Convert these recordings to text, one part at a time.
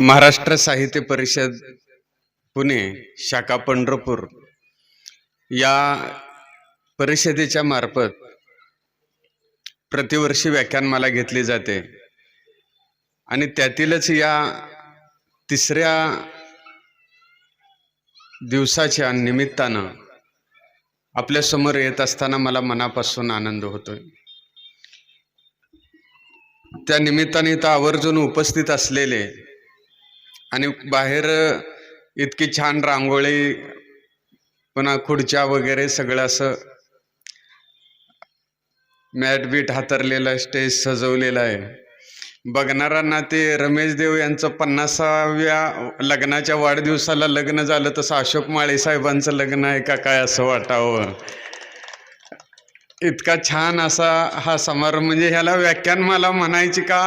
महाराष्ट्र साहित्य परिषद पुणे शाखा पंढरपूर या परिषदेच्या मार्फत प्रतिवर्षी व्याख्यानमाला घेतली जाते. आणि त्यातीलच या तिसऱ्या दिवसाच्या निमित्तानं आपल्यासमोर येत असताना मला मनापासून आनंद होतोय. त्या निमित्ताने इथं आवर्जून उपस्थित असलेले आणि बाहेर इतकी छान रांगोळी पुन्हा खुर्च्या वगैरे सगळं असं मॅट बीट हातरलेलं स्टेज सजवलेलं आहे. बघणाऱ्यांना ते रमेश देव यांचं पन्नासाव्या लग्नाच्या वाढदिवसाला लग्न झालं तसं अशोक माळे साहेबांचं लग्न आहे का काय असं वाटावं? इतका छान असा हा समारंभ म्हणजे ह्याला व्याख्यान मला म्हणायची का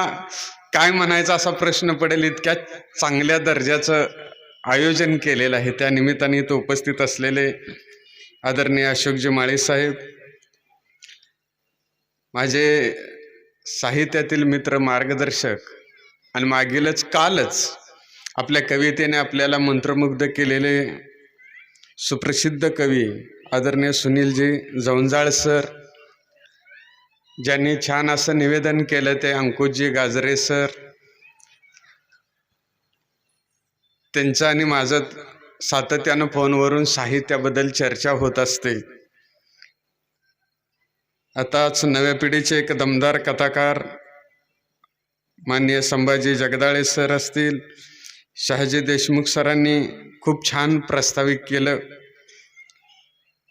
काय म्हणायचा असा प्रश्न पडेल? इतक्या चांगल्या दर्जाचं आयोजन केलेलं आहे. त्या निमित्ताने इथं उपस्थित असलेले आदरणीय अशोकजी माळे साहेब माझे साहित्यातील मित्र मार्गदर्शक आणि मागीलच कालच आपल्या कवितेने आपल्याला मंत्रमुग्ध केलेले सुप्रसिद्ध कवी आदरणीय सुनीलजी जवंजाळ सर ज्यांनी छान असं निवेदन केलं ते अंकुशजी गाजरे सर. त्यांचं आणि माझं सातत्यानं फोनवरून साहित्याबद्दल चर्चा होत असते. आताच नव्या पिढीचे एक दमदार कथाकार माननीय संभाजी जगदाळे सर असतील. शहाजी देशमुख सरांनी खूप छान प्रस्तावित केलं.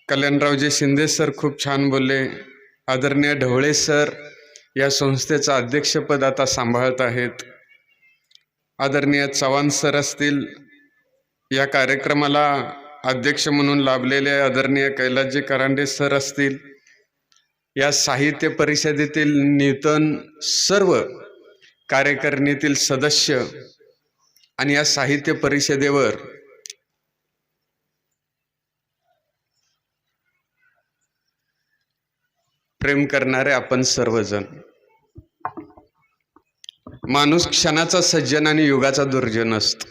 कल्याणरावजी शिंदे सर खूप छान बोलले. आदरणीय ढवळे सर या संस्थेचं अध्यक्षपद आता सांभाळत आहेत. आदरणीय चव्हाण सर असतील या कार्यक्रमाला अध्यक्ष म्हणून लाभलेले आदरणीय कैलासजी करांडे सर असतील. या साहित्य परिषदेतील नूतन सर्व कार्यकारिणीतील सदस्य आणि या साहित्य परिषदेवर प्रेम करणारे आपण सर्वजण. माणूस क्षणाचा सज्जन आणि युगाचा दुर्जन असतो.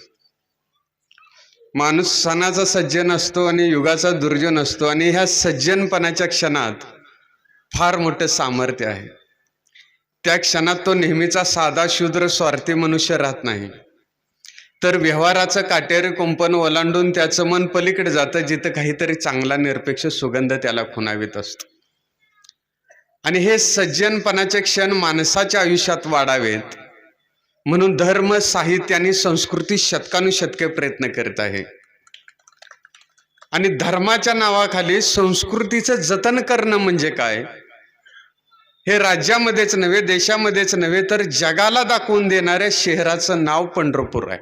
माणूस सणाचा सज्जन असतो आणि युगाचा दुर्जन असतो आणि ह्या सज्जनपणाच्या क्षणात फार मोठं सामर्थ्य आहे. त्या क्षणात तो नेहमीचा साधा शूद्र स्वार्थी मनुष्य राहत नाही. तर व्यवहाराचं काटेरी कुंपण ओलांडून त्याचं मन पलीकडे जातं जिथं काहीतरी चांगला निरपेक्ष सुगंध त्याला खुणावीत असतो. आणि हे सज्जनपणाचे क्षण माणसाच्या आयुष्यात वाढावेत. म्हणून धर्म साहित्य आणि संस्कृती शतकानुशतके प्रयत्न करत आहे. आणि धर्माच्या नावाखाली संस्कृतीचं जतन करणं म्हणजे काय? हे राज्यामध्येच नव्हे देशामध्येच नव्हे तर जगाला दाखवून देणाऱ्या शहराचं नाव पंढरपूर आहे.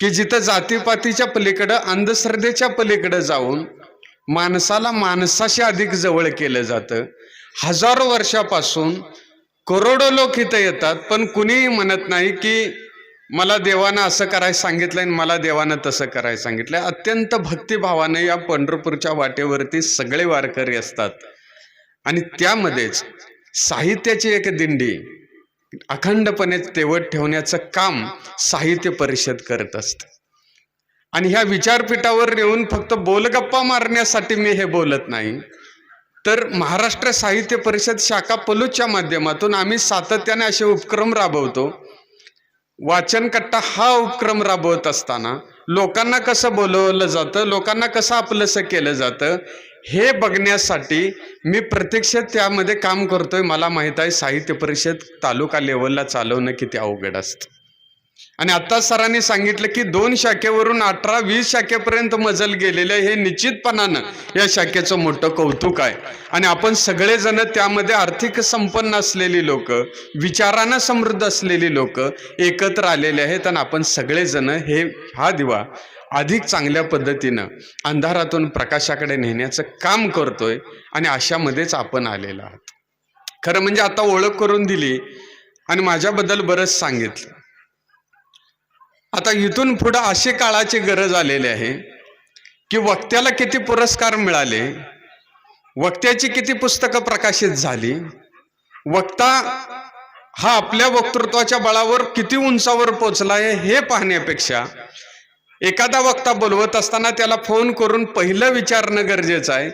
की जिथं जातीपातीच्या पलीकडं अंधश्रद्धेच्या पलीकडं जाऊन माणसाला माणसाशी अधिक जवळ केलं जातं. हजारो वर्षापासून करोडो लोक इथं येतात पण कुणीही म्हणत नाही की मला देवानं असं करायला सांगितलं आणि मला देवानं तसं करायला सांगितलं अत्यंत भक्तिभावाने या पंढरपूरच्या वाटेवरती सगळे वारकरी असतात. आणि त्यामध्येच साहित्याची एक दिंडी अखंडपणे तेवट ठेवण्याचं काम साहित्य परिषद करत असते. आणि ह्या विचारपीठावर येऊन फक्त बोलगप्पा मारण्यासाठी मी हे बोलत नाही. तर महाराष्ट्र साहित्य परिषद शाखा पलूच्या माध्यमातून आम्ही सातत्याने असे उपक्रम राबवतो. वाचनकट्टा हा उपक्रम राबवत असताना लोकांना कसं बोलवलं जातं लोकांना कसं आपलंसं केलं जातं हे बघण्यासाठी मी प्रत्यक्षात त्यामध्ये काम करतोय. मला माहीत आहे साहित्य परिषद तालुका लेवलला चालवणं किती अवघड असतं. आणि आता सरांनी सांगितलं की दोन शाखेवरून अठरा वीस शाखेपर्यंत मजल गेलेले हे निश्चितपणानं या शाखेचं मोठं कौतुक आहे. आणि आपण सगळेजण त्यामध्ये आर्थिक संपन्न असलेली लोक विचारानं समृद्ध असलेली लोक एकत्र आलेले आहेत आणि आपण सगळेजण हे हा दिवा अधिक चांगल्या पद्धतीनं अंधारातून प्रकाशाकडे नेण्याचं काम करतोय आणि अशामध्येच आपण आलेलो आहात. खरं म्हणजे आता ओळख करून दिली आणि माझ्याबद्दल बरंच सांगितलं. आता इथून पुढं अशी काळाची गरज आलेली आहे की वक्त्याला किती पुरस्कार मिळाले वक्त्याची किती पुस्तकं प्रकाशित झाली वक्ता हा आपल्या वक्तृत्वाच्या बळावर किती उंचावर पोचलाय हे पाहण्यापेक्षा एखादा वक्ता बोलवत असताना त्याला फोन करून पहिलं विचारणं गरजेचं आहे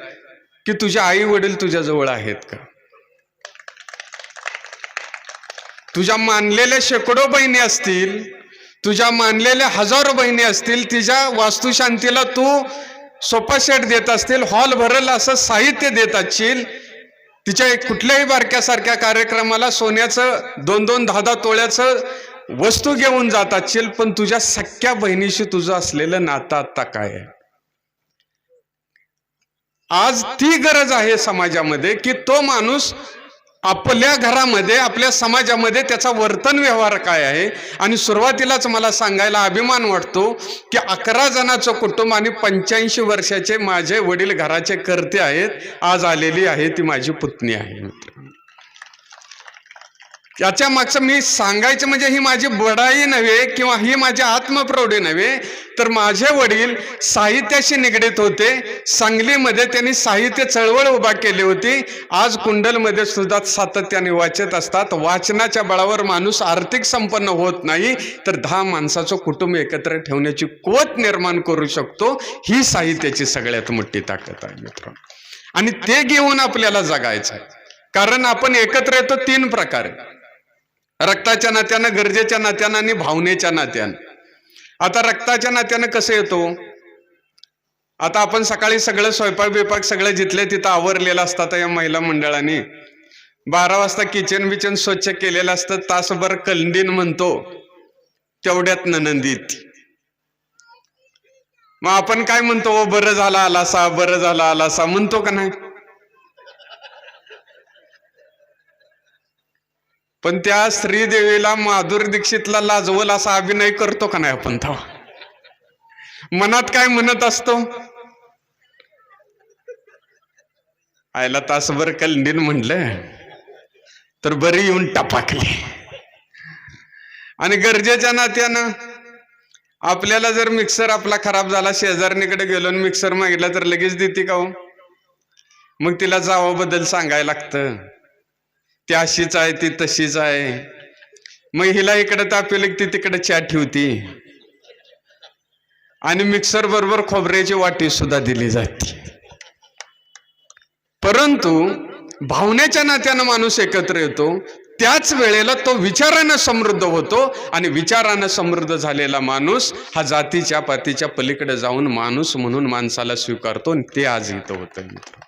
की तुझे आई वडील तुझ्याजवळ आहेत का? तुझ्या मानलेल्या शेकडो बहिणी असतील तुझ्या मानलेल्या हजारो बहिणी असतील तिच्या वास्तुशांतीला तू सोफा सेट देत असतील हॉल भरल असं साहित्य देत असशील तिच्या कुठल्याही बारक्यासारख्या कार्यक्रमाला सोन्याचं दोन दोन दहा दहा तोळ्याचं वस्तू घेऊन जात असशील पण तुझ्या सख्या बहिणीशी तुझं असलेलं नातं आता काय आहे? आज ती गरज आहे समाजामध्ये की तो माणूस आपल्या घरामध्ये आपल्या समाजामध्ये त्याचा वर्तन व्यवहार काय आहे? आणि सुरुवातीलाच मला सांगायला अभिमान वाटतो की अकरा जणांचं कुटुंब आणि पंच्याऐंशी वर्षाचे माझे वडील घराचे करते आहेत आज आलेली आहे ती माझी पुतणी आहे मित्र. याच्या मागचं मी सांगायचं म्हणजे ही माझी बडाई नव्हे किंवा ही माझी आत्मप्रौढी नव्हे तर माझे वडील साहित्याशी निगडीत होते. सांगलीमध्ये त्यांनी साहित्य चळवळ उभा केली होती. आज कुंडलमध्ये सुद्धा सातत्याने वाचत असतात. वाचनाच्या बळावर माणूस आर्थिक संपन्न होत नाही तर दहा माणसाचं कुटुंब एकत्र ठेवण्याची कोत निर्माण करू शकतो. ही साहित्याची सगळ्यात मोठी ताकद आहे मित्र आणि ते घेऊन आपल्याला जगायचं आहे. कारण आपण एकत्र येतो तीन प्रकारे. रक्ताच्या नात्यानं गरजेच्या नात्यानं आणि भावनेच्या नात्यानं. आता रक्ताच्या नात्यानं कसं येतो? आता आपण सकाळी सगळं स्वयंपाक बिपाक सगळं जिथले तिथं आवरलेलं असतात या महिला मंडळाने. बारा वाजता किचन बिचन स्वच्छ केलेलं असतं तासभर कलंडीन म्हणतो तेवढ्यात ननंदीत मग आपण काय म्हणतो "ओ, बरं झाला आलासा बरं झाला आलासा म्हणतो का नाही? पण त्या श्रीदेवीला माधुरी दीक्षितला लाजवल असा अभिनय करतो का नाही आपण तो मनात काय म्हणत असतो? आयला तासभर कलंडीन म्हणलं तर बरी येऊन टपाकली. आणि गरजेच्या नात्यानं आपल्याला जर मिक्सर आपला खराब झाला शेजारणीकडे गेलो आणि मिक्सर मागितला तर लगेच देते का हो? मग तिला जावाबद्दल सांगायला लागतं. ती अशीच आहे ती तशीच आहे. मग हिला इकडे तापवलं ती तिकडे चॅट ठेवती. आणि मिक्सर बरोबर खोबऱ्याची वाटी सुद्धा दिली जाते. परंतु भावनेच्या नात्यानं माणूस एकत्र येतो त्याच वेळेला तो विचारानं समृद्ध होतो आणि विचारानं समृद्ध झालेला माणूस हा जातीच्या पातीच्या पलीकडे जाऊन माणूस म्हणून माणसाला स्वीकारतो आणि ते आज इथं होतं मित्र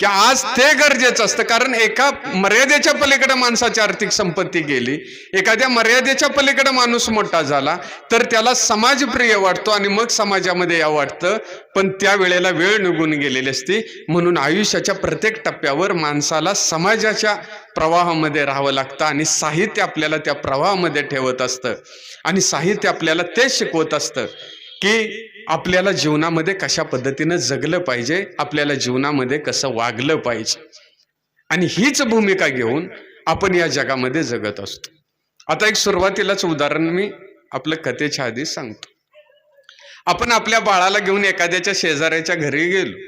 की आज ते गरजेचं असतं. कारण एका मर्यादेच्या पलीकडे माणसाची आर्थिक संपत्ती गेली एखाद्या मर्यादेच्या पलीकडे माणूस मोठा झाला तर त्याला समाजप्रिय वाटतो आणि मग समाजामध्ये या वाटतं. पण त्या वेळेला वेळ निघून गेलेली असती. म्हणून आयुष्याच्या प्रत्येक टप्प्यावर माणसाला समाजाच्या प्रवाहामध्ये राहावं लागतं आणि साहित्य आपल्याला त्या प्रवाहामध्ये ठेवत असतं. आणि साहित्य आपल्याला तेच शिकवत असतं. की आपल्याला जीवनामध्ये कशा पद्धतीनं जगलं पाहिजे आपल्याला जीवनामध्ये कसं वागलं पाहिजे. आणि हीच भूमिका घेऊन आपण या जगामध्ये जगत असतो. आता एक सुरुवातीलाच उदाहरण मी आपलं कथेच्या आधी सांगतो. आपण आपल्या बाळाला घेऊन एखाद्याच्या शेजाऱ्याच्या घरी गेलो.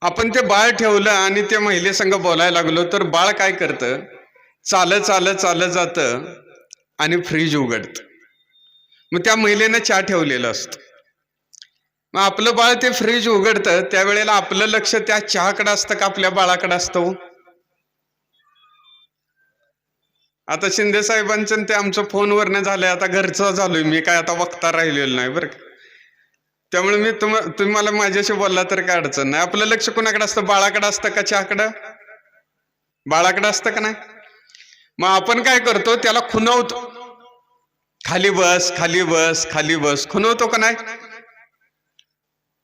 आपण ते बाळ ठेवलं आणि त्या महिलेसंग बोलायला लागलो तर बाळ काय करतं? चालत चालत चालत जातं आणि फ्रीज उघडतं. मग त्या महिलेनं चहा ठेवलेलं असतं. मग आपलं बाळ ते फ्रीज उघडतं त्यावेळेला आपलं लक्ष त्या चहाकडे असतं का आपल्या बाळाकडे असतं हो? आता शिंदे साहेबांचं आणि ते आमचं फोनवरनं झालंय आता घरचं झालोय मी काय आता वक्ता राहिलेलं नाही बरं का. त्यामुळे मी तुम तुम्ही मला माझ्याशी बोलला तर काय अडचण नाही. आपलं लक्ष कोणाकडे असतं? बाळाकडे असतं का चहाकडं? बाळाकडे असतं का नाही? मग आपण काय करतो त्याला खुनावतो खाली बस खाली बस खाली बस. खुनवतो का नाही?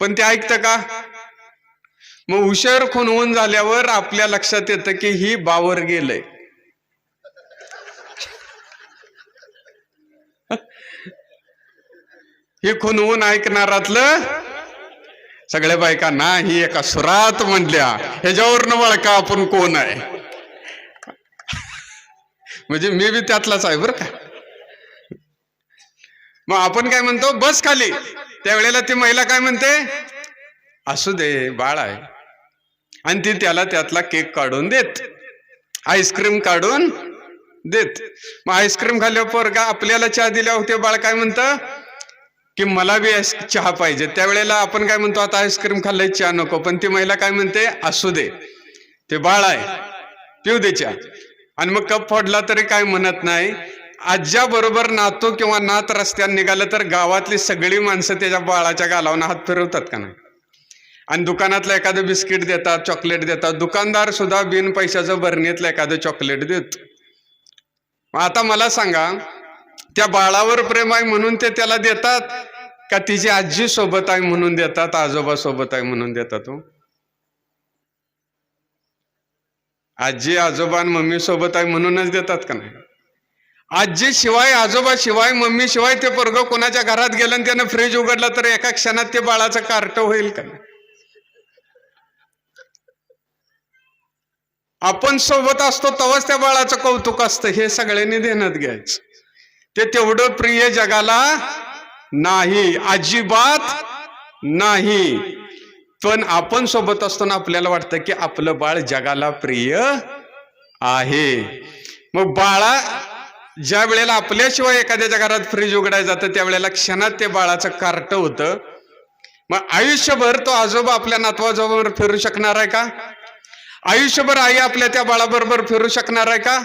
पण ते ऐकतं का? मग उशीर खुनवून झाल्यावर आपल्या लक्षात येतं की ही बावर गेलंय. ही खुनवून ऐकणारातलं सगळ्या बायकांना ही एका सुरात म्हणल्या ह्याच्यावरनं वळका आपण कोण आहे? म्हणजे मी बी त्यातलाच आहे बरं का. मग आपण काय म्हणतो बस खाली. त्यावेळेला ती महिला काय म्हणते असू दे बाळ आहे. आणि ती त्याला त्यातला केक काढून देत. आईस्क्रीम काढून देत. मग आईस्क्रीम खाल्ल्यावर पोरगा आपल्याला चहा दिल्यावर ते बाळ काय म्हणतं की मला बी चहा पाहिजे. त्यावेळेला आपण काय म्हणतो आता आईस्क्रीम खाल्लाय चहा नको. पण ती महिला काय म्हणते असू दे ते बाळ आहे पिऊ दे चहा. आणि मग कप फोडला तरी काय म्हणत नाही. आज्याबरोबर नातो किंवा नात रस्त्यात निघालं तर गावातली सगळी माणसं त्याच्या बाळाच्या गालावून हात फिरवतात का नाही? आणि दुकानातलं एखादं बिस्किट देतात चॉकलेट देतात. दुकानदार सुद्धा बिन पैशाचं भरणीतलं एखादं चॉकलेट देत. मग आता मला सांगा त्या बाळावर प्रेम आहे म्हणून ते त्याला देतात का तिची आजी सोबत आहे म्हणून देतात आजोबा सोबत आहे म्हणून देतात हो? आजी आजोबा आणि मम्मी सोबत आहे म्हणूनच देतात का नाही? आजी शिवाय आजोबा शिवाय मम्मी शिवाय ते पोरग कोणाच्या घरात गेलं आणि त्यानं फ्रीज उघडला तर एका क्षणात ते बाळाचं कार्ट होईल का? आपण सोबत असतो तेव्हाच त्या बाळाचं कौतुक असतं. हे सगळ्यांनी ध्यानात घ्यायचं. ते तेवढं प्रिय जगाला नाही. अजिबात नाही. पण आपण सोबत असताना आपल्याला वाटतं की आपलं बाळ जगाला प्रिय आहे. मग बाळा ज्या वेळेला आपल्याशिवाय एखाद्याच्या घरात फ्रीज उघडायला जातं त्यावेळेला क्षणात ते बाळाचं कार्ट होतं. मग आयुष्यभर तो आजोबा आपल्या नातवाजोबर फिरू शकणार आहे का? आयुष्यभर आई आपल्या त्या बाळाबरोबर फिरू शकणार आहे का?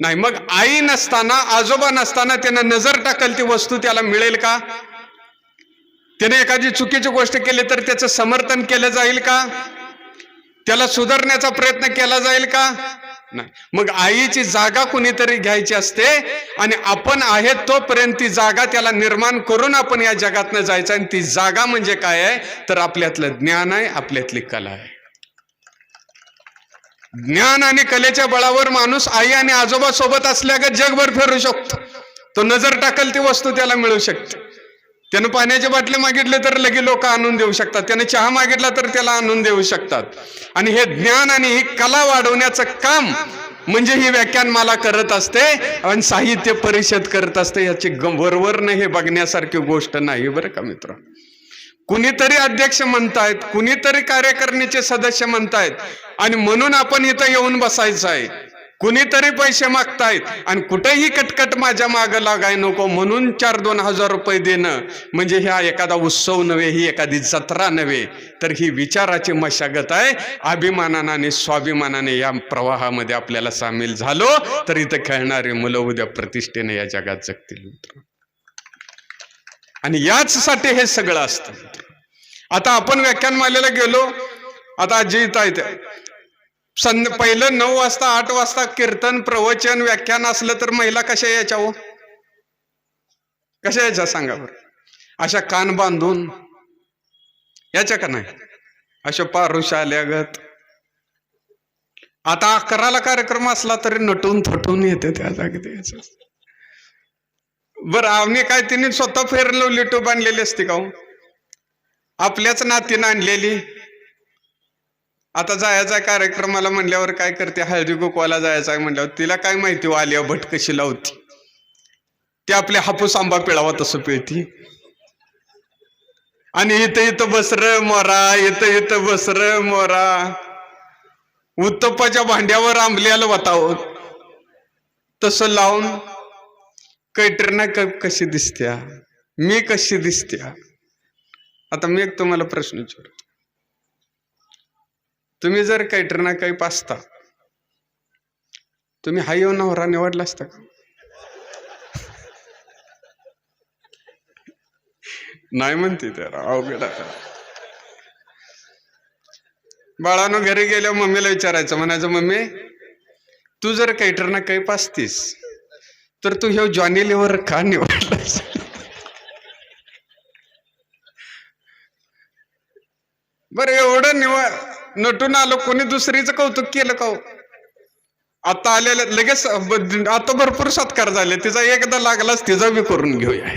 नाही मग आई नसताना आजोबा नसताना त्यानं नजर टाकल ती वस्तू त्याला मिळेल का? त्याने एखादी चुकीची गोष्ट केली तर त्याचं समर्थन केलं जाईल का? त्याला सुधारण्याचा प्रयत्न केला जाईल का? नाही. मग आईची जागा कुणीतरी घ्यायची असते आणि आपण आहेत तोपर्यंत ती जागा त्याला निर्माण करून आपण या जगातनं जायचं आणि ती जागा म्हणजे काय आहे? तर आपल्यातलं ज्ञान आहे आपल्यातली कला आहे. ज्ञान आणि कलेच्या बळावर माणूस आई आणि आजोबा सोबत असल्यागत जगभर फिरू शकतो. तो नजर टाकल ती वस्तू त्याला मिळू शकते. त्यानं पाण्याच्या बाटल्या मागितले तर लगे लोक आणून देऊ शकतात. त्याने चहा मागितला तर त्याला आणून देऊ शकतात. आणि हे ज्ञान आणि ही कला वाढवण्याचं काम म्हणजे ही व्याख्यान मला करत असते आणि साहित्य परिषद करत असते याची ग- वरवरनं हे बघण्यासारखी गोष्ट नाही बरं का मित्र? कुणीतरी अध्यक्ष म्हणतायत कुणीतरी कार्यकारिणीचे सदस्य म्हणतायत आणि म्हणून आपण इथं येऊन बसायचं आहे. कुणीतरी पैसे मागतायत आणि कुठेही कटकट माझ्या मागं लागाय नको म्हणून चार दोन हजार रुपये देणं. म्हणजे ह्या एखादा उत्सव नव्हे ही एखादी जत्रा नव्हे तर ही विचाराची मशागत आहे. अभिमानाने आणि स्वाभिमानाने या प्रवाहामध्ये आपल्याला सामील झालो तर इथं खेळणारी मुलं उद्या प्रतिष्ठेने या जगात जगतील मित्र. आणि याचसाठी हे सगळं असतं आता आपण व्याख्यानमालेला गेलो आता आजी इथं आहे संध पहिलं नऊ वाजता आठ वाजता कीर्तन प्रवचन व्याख्यान असलं तर महिला कशा यायच्या हो? कशा यायच्या सांगा बरं? अशा कान बांधून. याच्या का नाही? अशा पारुष आल्यागत आता अकराला कार्यक्रम असला तरी नटून थटून येते त्या जागेत द्यायचं बरं आम्ही काय तिने स्वतः फेरलो लिटू बांधलेली असते का हो? आपल्याच नातीनं आणलेली. आता जायचा आहे कार्यक्रमाला म्हणल्यावर काय करते? हळदी कुकवाला जायचं आहे म्हणल्यावर तिला काय माहिती हो, आलिया भट कशी लावती? ती आपले हापूस आंबा पिळावा तसं पिळती. आणि इथं इथं बसर मोरा इथं इथं बसर मोरा. उत्तप्पाच्या भांड्यावर आंबल्याला वतावं हो. तसं लावून कैटरना क कशी दिसत्या? मी कशी दिसत्या? आता मी एक तुम्हाला प्रश्न विचारतो. तुम्ही जर कैटरीना काही पाचता तुम्ही हाय येऊन नवरा निवडला असता का? नाही म्हणते तर अवघड बाळानं घरी गेल्यावर मम्मीला विचारायचं म्हणायचं मम्मी तू जर कैटरना काही पाचतीस तर तू ह्यो जॉनी लिव्हर का निवडलास? नटून आलो कोणी दुसरीचं कौतुक केलं का हो? आता आलेलं लगेच आता भरपूर सत्कार झाले. तिचा एकदा लागलाच तिचा बी करून घेऊया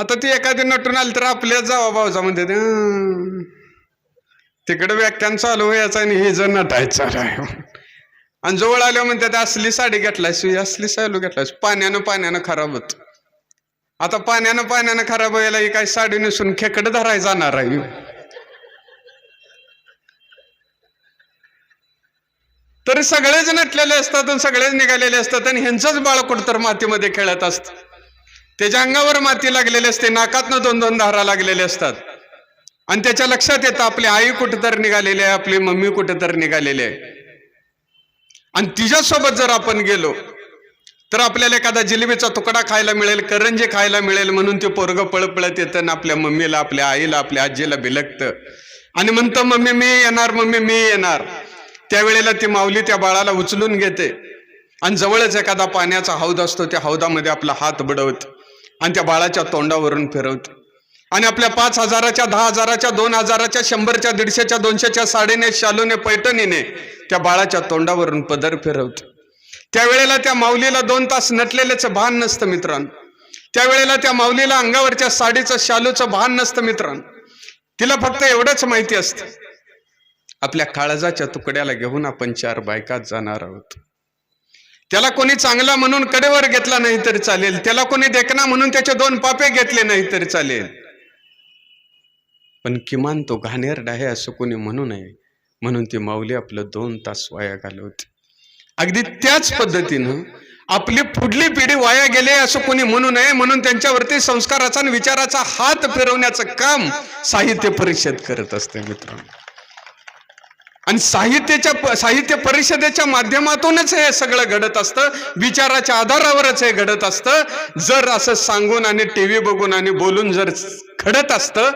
आता ती एखादी नटून आली तर आपल्या जावा भाऊजा म्हणते तिकडे व्याख्यान चालू व्हायचं आणि हे जर नटायचं आणि जवळ आल्यावर म्हणते ते असली साडी घेतलायस असली साडी घेतलायस. पाण्यानं पाण्यानं खराब होत. आता पाण्यानं पाण्यानं खराब व्हायला ही काय साडी नेसून खेकडं धराय जाणार आहे. तर सगळेच नटलेले असतात आणि सगळेच निघालेले असतात आणि ह्यांचंच बाळ कुठतर मातीमध्ये खेळत असतं. त्याच्या अंगावर माती लागलेली असते नाकातनं दोन दोन धारा लागलेले असतात. आणि त्याच्या लक्षात येतं आपली आई कुठेतरी निघालेली आहे आपली मम्मी कुठेतरी निघालेली आहे. आणि तिच्यासोबत जर आपण गेलो तर आपल्याला एखादा जिलेबीचा तुकडा खायला मिळेल करंजी खायला मिळेल म्हणून ते पोरग पळपळत येतं आणि आपल्या मम्मीला आपल्या आईला आपल्या आजीला भिलकतं. आणि म्हणतं मम्मी मी येणार मम्मी मी येणार. त्यावेळेला ती माऊली त्या बाळाला उचलून घेते. आणि जवळच एखादा पाण्याचा हौद असतो त्या हौदामध्ये आपला हात बुडवत आणि त्या बाळाच्या तोंडावरून फिरवत. आणि आपल्या पाच हजाराच्या दहा हजाराच्या दोन हजाराच्या शंभरच्या दीडशेच्या दोनशेच्या साडीने शालूने पैठणीने त्या बाळाच्या तोंडावरून पदर फिरवत. त्यावेळेला त्या माऊलीला दोन तास नटलेल्याचं भान नसतं मित्रांनो. त्यावेळेला त्या माऊलीला अंगावरच्या साडीचं शालूचं भान नसतं मित्रांनो. तिला फक्त एवढंच माहिती असतं. आपल्या काळजाच्या तुकड्याला घेऊन आपण चार बायकात जाणार आहोत. त्याला कोणी चांगला म्हणून कडेवर घेतला नाही तरी चालेल. त्याला कोणी देखना म्हणून त्याचे दोन पापे घेतले नाही तरी चालेल. पण किमान तो घाणेरड आहे असं कोणी म्हणू नये. म्हणून ती माऊली आपलं दोन तास वाया घालवते. अगदी त्याच पद्धतीनं आपली पुढली पिढी वाया गेले असं कोणी म्हणू नये. म्हणून त्यांच्यावरती संस्काराचा आणि विचाराचा हात फिरवण्याचं काम साहित्य परिषद करत असते मित्रांनो. आणि साहित्याच्या साहित्य परिषदेच्या माध्यमातूनच हे सगळं घडत असतं. विचाराच्या आधारावरच हे घडत असतं. जर असं सांगून आणि टीव्ही बघून आणि बोलून जर घडत असतं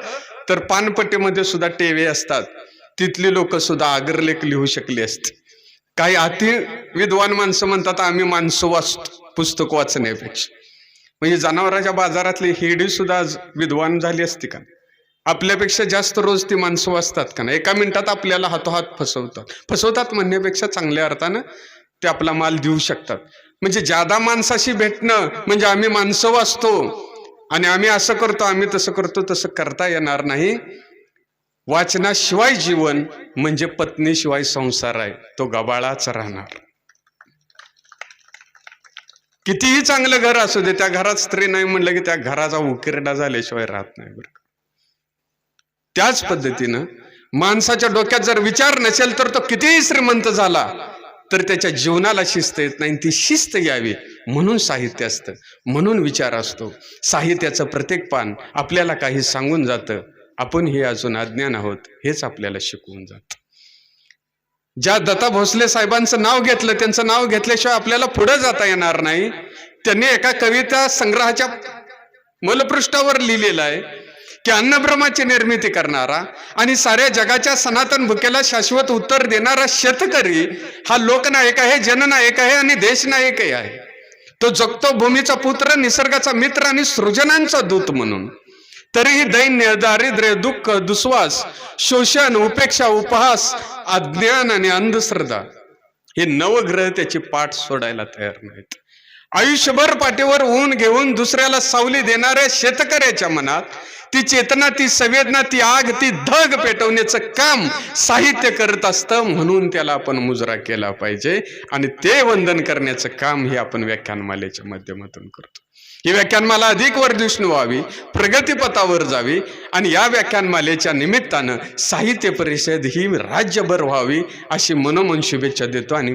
तर पानपट्टीमध्ये सुद्धा टीव्ही असतात. तिथली लोक सुद्धा आगरलेख लिहू शकली असते. काही अति विद्वान माणसं म्हणतात आम्ही माणसं वाचतो पुस्तक वाचण्यापेक्षा. म्हणजे जनावरांच्या बाजारातली हेडी सुद्धा विद्वान झाली असती का? आपल्यापेक्षा जास्त रोज ती माणसं वाचतात का नाही? एका मिनिटात आपल्याला हातोहात फसवतात. फसवतात म्हणण्यापेक्षा चांगल्या अर्थानं ते आपला माल देऊ शकतात. म्हणजे ज्यादा माणसाशी भेटणं म्हणजे आम्ही माणसं वाचतो. आणि आम्ही असं करतो आम्ही तसं करतो तसं करता येणार नाही. वाचनाशिवाय जीवन म्हणजे पत्नीशिवाय संसार आहे. तो गबाळाच राहणार. कितीही चांगलं घर असू दे त्या घरात स्त्री नाही म्हणलं की त्या घराचा उकिरडा झाल्याशिवाय राहत नाही बरं त्याच पद्धतीनं माणसाच्या डोक्यात जर विचार नसेल तर तो कितीही श्रीमंत झाला तर त्याच्या जीवनाला शिस्त येत नाही ती शिस्त यावी म्हणून साहित्य असतं म्हणून विचार असतो. साहित्याचं प्रत्येक पान आपल्याला काही सांगून जातं. आपण हे अजून अज्ञान आहोत हेच आपल्याला शिकवून जातं. ज्या दत्ता भोसले साहेबांचं नाव घेतलं त्यांचं नाव घेतल्याशिवाय आपल्याला पुढे जाता येणार नाही. त्यांनी एका कविता संग्रहाच्या मलपृष्ठावर लिहिलेलं आहे. की अन्नब्रह्माची निर्मिती करणारा आणि साऱ्या जगाच्या सनातन भुकेला शाश्वत उत्तर देणारा शेतकरी हा लोकनायक आहे जननायक आहे आणि देशनायकही आहे. तो जगतो भूमीचा पुत्र निसर्गाचा मित्र आणि सृजनांचा दूत म्हणून. तरीही दैन्य दारिद्र्य दुःख दुस्वास शोषण उपेक्षा उपहास अज्ञान आणि अंधश्रद्धा हे नवग्रह त्याची पाठ सोडायला तयार नाहीत. आयुष्यभर पाठीवर ऊन घेऊन दुसऱ्याला सावली देणाऱ्या शेतकऱ्याच्या मनात ती चेतना ती संवेदना ती आग ती धग पेटवण्याचं काम साहित्य करत असतं म्हणून त्याला आपण मुजरा केला पाहिजे. आणि ते वंदन करण्याचं काम हे आपण व्याख्यानमालेच्या माध्यमातून करतो. ही व्याख्यानमाला अधिक वर्धिष्णू व्हावी प्रगतीपथावर जावी आणि या व्याख्यानमालेच्या निमित्तानं साहित्य परिषद ही राज्यभर व्हावी अशी मनोमन शुभेच्छा देतो आणि